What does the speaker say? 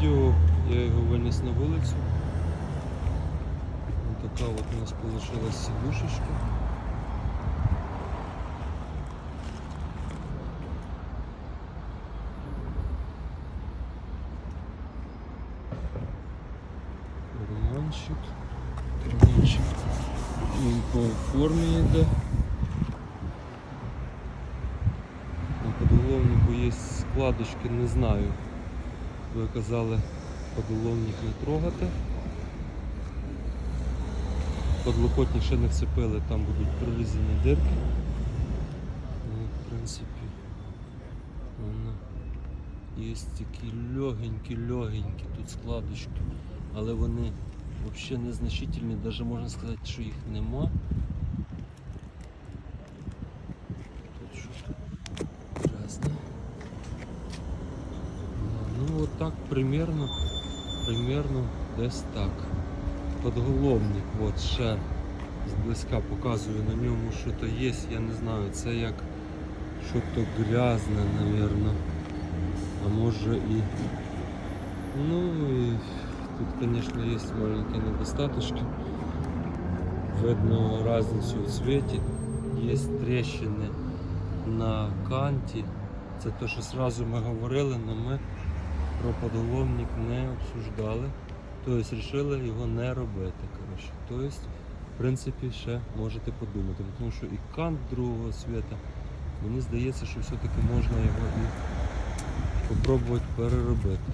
відео я його виніс на вулицю. Ось така от у нас вийшла сідушечка. Карманчик. Карманчик. Він по формі йде. На подголовнику є складочки, не знаю. Ви казали подголовник не трогати. Подлокотник ще не вцепили, там будуть прорізані дирки. Ну, в принципі, воно є такі легенькі-легенькі тут складочки, але вони взагалі незначительні, навіть можна сказати, що їх нема. Тут що Красне. Ну от так примерно, примерно десь так. Подголовник, от ще зблизька показую на ньому, що то є, я не знаю, це як що то грязне, напевно. А може і. Ну і тут, звісно, є маленькі недостаточки. Видно різницю у цвіті. Є тріщини на канті. Це те, що одразу ми говорили, але ми про подголовник не обсуждали. Тобто вирішили його не робити. Коротше. Тобто, в принципі, ще можете подумати, тому що і кант другого світа, мені здається, що все-таки можна його і спробувати переробити.